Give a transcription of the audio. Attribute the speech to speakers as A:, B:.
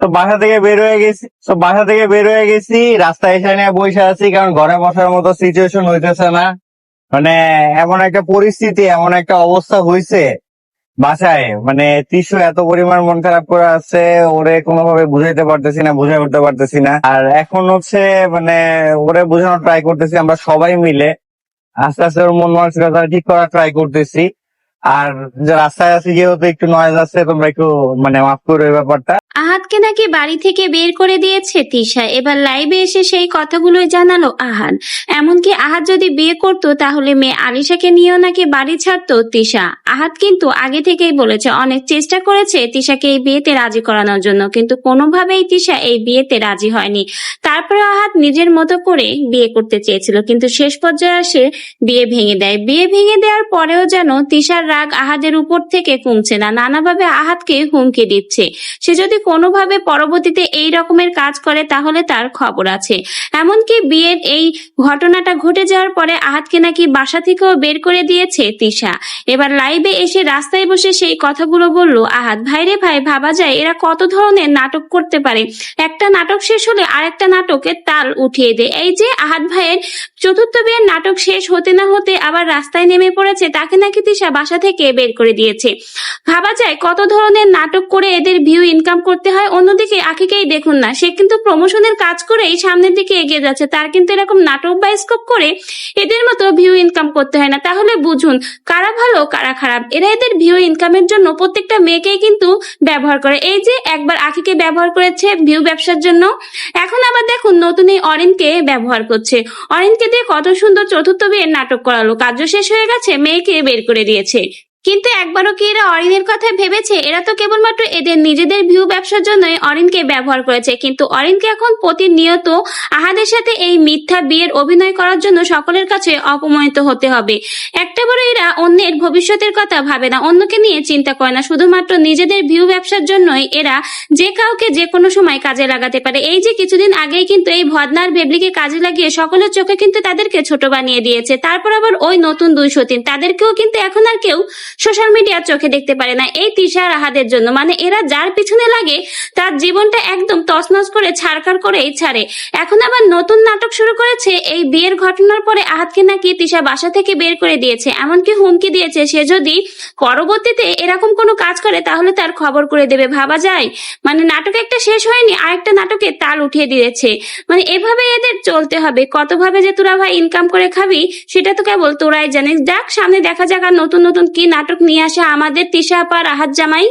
A: তো বাসা থেকে বের হয়ে গেছি। তো বাসা থেকে বের হয়ে গেছি, রাস্তায় এসে নিয়ে বসে আছি, কারণ ঘরে বসার মতো সিচুয়েশন হইতেছে না। মানে এমন একটা পরিস্থিতি, এমন একটা অবস্থা হয়েছে বাসায়। মানে তিসু এত পরিমাণ মন খারাপ করে আছে, ওরে কোনোভাবে বুঝাইতে পারতেছি না, বুঝাই উঠতে পারতেছি না। আর এখন হচ্ছে মানে ওরে বোঝানোর ট্রাই করতেছি আমরা সবাই মিলে। আস্তে আস্তে ওর মন মানসিকতা ঠিক করার ট্রাই করতেছি। আর যে রাস্তায় আছি, যেহেতু একটু নয়েজ আছে তোমরা একটু মানে মাফ করো এই ব্যাপারটা।
B: আহাদকে নাকি বাড়ি থেকে বের করে দিয়েছে তিশা। এবার লাইভে এসে সেই কথাগুলোই জানালো আহাদ এমনকি আহাদ যদি বিয়ে করত, তাহলে মেয়ে আলিশাকে নিয়েও নাকি বাড়ি ছাড়তো তিশা। আহাদ কিন্তু আগে থেকেই বলেছে, অনেক চেষ্টা করেছে তিশাকে এই বিয়েতে রাজি করানোর জন্য, কিন্তু কোনোভাবেই তিশা এই বিয়েতে রাজি হয়নি। তারপরে আহাদ নিজের মতো করে বিয়ে করতে চেয়েছিল, কিন্তু শেষ পর্যায়ে আসে বিয়ে ভেঙে দেয়। বিয়ে ভেঙে দেওয়ার পরেও যেন তিশার রাগ আহাদের উপর থেকে কমছে না, নানাভাবে আহাদকে হুমকি দিচ্ছে। সে যদি কোনোভাবে পরবর্তীতে এই রকমের কাজ করে, তাহলে তার খবর আছে। এমনকি বিয়ের এই ঘটনাটা ঘটে যাওয়ার পরে আহাতকে নাকি বাসা থেকেও বের করে দিয়েছে তিশা এবার লাইভে এসে রাস্তায় বসে সেই কথাগুলো বলল, আহাত ভাইরে ভাই, ভাবা যায় এরা কত ধরনের নাটক করতে পারে? একটা নাটক শেষ হলে আরেকটা নাটকের তাল উঠিয়ে দেয় এই যে আহাত ভাইয়ের চতুর্থ বিয়ের নাটক শেষ হতে না হতে আবার রাস্তায় নেমে পড়েছে, তাকে নাকি তিশা বাসা থেকে বের করে দিয়েছে। ভাবা যায় কত ধরনের নাটক করে এদের ভিউ ইনকাম করতে হয়, অন্যদিকে আখিকেই দেখুন না। সে কিন্তু প্রমোশনের কাজ করেই সামনের দিকে এগিয়ে যাচ্ছে। তার কিন্তু এরকম নাটক বা স্কোপ করে এদের মতো ভিউ ইনকাম করতে হয় না। তাহলে বুঝুন, কারা ভালো, কারা খারাপ? এরা এদের ভিউ ইনকামের জন্য প্রত্যেকটা মেয়েকেই কিন্তু ব্যবহার করে। এই যে একবার আখিকে ব্যবহার করেছে ভিউ ব্যবসার জন্য, এখন আবার দেখুন নতুন এই অরিনকে ব্যবহার করছে। অরিনকে দিয়ে কত সুন্দর চতুর্থ বিয়ের নাটক করালো। কার্য শেষ হয়ে গেছে, মেয়েকে বের করে দিয়েছে। কিন্তু একবারও কি এরা অরিনের কথা ভেবেছে? এরা তো কেবলমাত্র এদের নিজেদের ভিউ ব্যবসার জন্যই অরিনকে ব্যবহার করেছে। কিন্তু অরিনকে এখন প্রতিনিয়ত আহাদের সাথে এই মিথ্যা বিয়ের অভিনয় করার জন্য সকলের কাছে অপমানিত হতে হবে। একটা বড় এরা অন্যের ভবিষ্যতের কথা ভাবে না, অন্যকে নিয়ে চিন্তা করে না। শুধুমাত্র নিজেদের ভিউ ব্যবসার জন্যই এরা যে কাউকে যে কোনো সময় কাজে লাগাতে পারে। এই যে কিছুদিন আগেই কিন্তু এই ভদনার বেবলিকে কাজে লাগিয়ে সকলের চোখে কিন্তু তাদেরকে ছোট বানিয়ে দিয়েছে। তারপর আবার ওই নতুন দুই সতীন, তাদেরকেও কিন্তু এখন আর কেউ সোশ্যাল মিডিয়ার চোখে দেখতে পারে না। এই তিশা আর আহাদের জন্য। মানে এরা যার পিছনে লাগে, তার জীবনটা একদম তছনছ করে ছাড়খাড় করেই ছাড়ে। এখন আবার নতুন নাটক শুরু করেছে। এই বিয়ের ঘটনার পরে আহাতকে নাকি তিশা বাসা থেকে বের করে দিয়েছে। এমনকি হুমকি দিয়েছে, সে যদি পরবর্তীতে এরকম কোনো কাজ করে, তাহলে তার খবর করে দেবে। ভাবা যায়। মানে নাটক একটা শেষ হয়নি, আরেকটা নাটকে তাল উঠিয়ে দিয়েছে। মানে এভাবে এদের চলতে হবে। কতভাবে যে তোরা ভাই ইনকাম করে খাবি, সেটা তো কেবল তোরাই জানিস। দেখ সামনে দেখা যাক আর নতুন নতুন কি নাটক নিয়ে আসে আমাদের তিশা আপা আর আহাত জামাই।